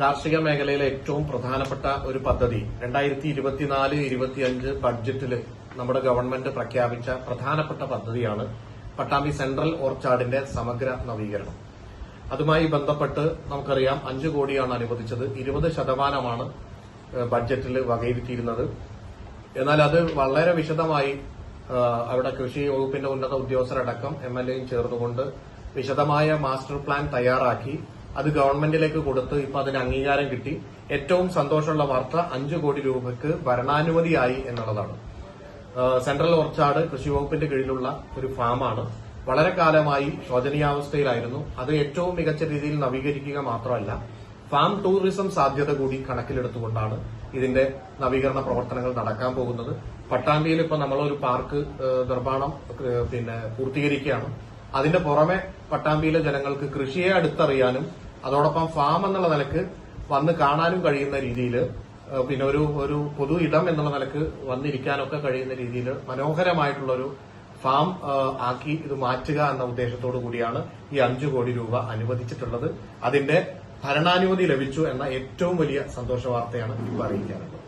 കാർഷിക മേഖലയിലെ ഏറ്റവും പ്രധാനപ്പെട്ട ഒരു പദ്ധതി രണ്ടായിരത്തി ഇരുപത്തിനാല് ഇരുപത്തിയഞ്ച് ബഡ്ജറ്റിൽ നമ്മുടെ ഗവൺമെന്റ് പ്രഖ്യാപിച്ച പ്രധാനപ്പെട്ട പദ്ധതിയാണ് പട്ടാമ്പി സെൻട്രൽ ഓർച്ചാർഡിന്റെ സമഗ്ര നവീകരണം. അതുമായി ബന്ധപ്പെട്ട് നമുക്കറിയാം അഞ്ച് കോടിയാണ് അനുവദിച്ചത്. ഇരുപത് ശതമാനമാണ് ബഡ്ജറ്റിൽ വകയിരുത്തിയിരുന്നത്. എന്നാൽ അത് വളരെ വിശദമായി അവിടെ കൃഷി വകുപ്പിന്റെ ഉന്നത ഉദ്യോഗസ്ഥരടക്കം എം എൽ എയും ചേർന്നുകൊണ്ട് വിശദമായ മാസ്റ്റർ പ്ലാൻ തയ്യാറാക്കി. അത് ഗവൺമെന്റിലേക്ക് കൊടുത്ത് ഇപ്പൊ അതിന് അംഗീകാരം കിട്ടി. ഏറ്റവും സന്തോഷമുള്ള വാർത്ത അഞ്ചു കോടി രൂപയ്ക്ക് ഭരണാനുമതിയായി എന്നുള്ളതാണ്. സെൻട്രൽ ഓർച്ചാർഡ് കൃഷി വകുപ്പിന്റെ കീഴിലുള്ള ഒരു ഫാമാണ്. വളരെ കാലമായി ശോചനീയാവസ്ഥയിലായിരുന്നു. അത് ഏറ്റവും മികച്ച രീതിയിൽ നവീകരിക്കുക മാത്രമല്ല ഫാം ടൂറിസം സാധ്യത കൂടി കണക്കിലെടുത്തുകൊണ്ടാണ് ഇതിന്റെ നവീകരണ പ്രവർത്തനങ്ങൾ നടക്കാൻ പോകുന്നത്. പട്ടാമ്പിയിൽ ഇപ്പൊ നമ്മളൊരു പാർക്ക് നിർമ്മാണം പിന്നെ പൂർത്തീകരിക്കുകയാണ്. അതിന്റെ പുറമെ പട്ടാമ്പിയിലെ ജനങ്ങൾക്ക് കൃഷിയെ അടുത്തറിയാനും അതോടൊപ്പം ഫാം എന്നുള്ള നിലയ്ക്ക് വന്ന് കാണാനും കഴിയുന്ന രീതിയിൽ പിന്നെ ഒരു ഒരു പൊതു ഇടം എന്നുള്ള നിലയ്ക്ക് വന്നിരിക്കാനൊക്കെ കഴിയുന്ന രീതിയിൽ മനോഹരമായിട്ടുള്ള ഒരു ഫാം ആക്കി ഇത് മാറ്റുക എന്ന ഉദ്ദേശത്തോടു കൂടിയാണ് ഈ അഞ്ചു കോടി രൂപ അനുവദിച്ചിട്ടുള്ളത്. അതിന്റെ ഭരണാനുമതി ലഭിച്ചു എന്ന ഏറ്റവും വലിയ സന്തോഷ വാർത്തയാണ് ഇപ്പോൾ അറിയിക്കാനുള്ളത്.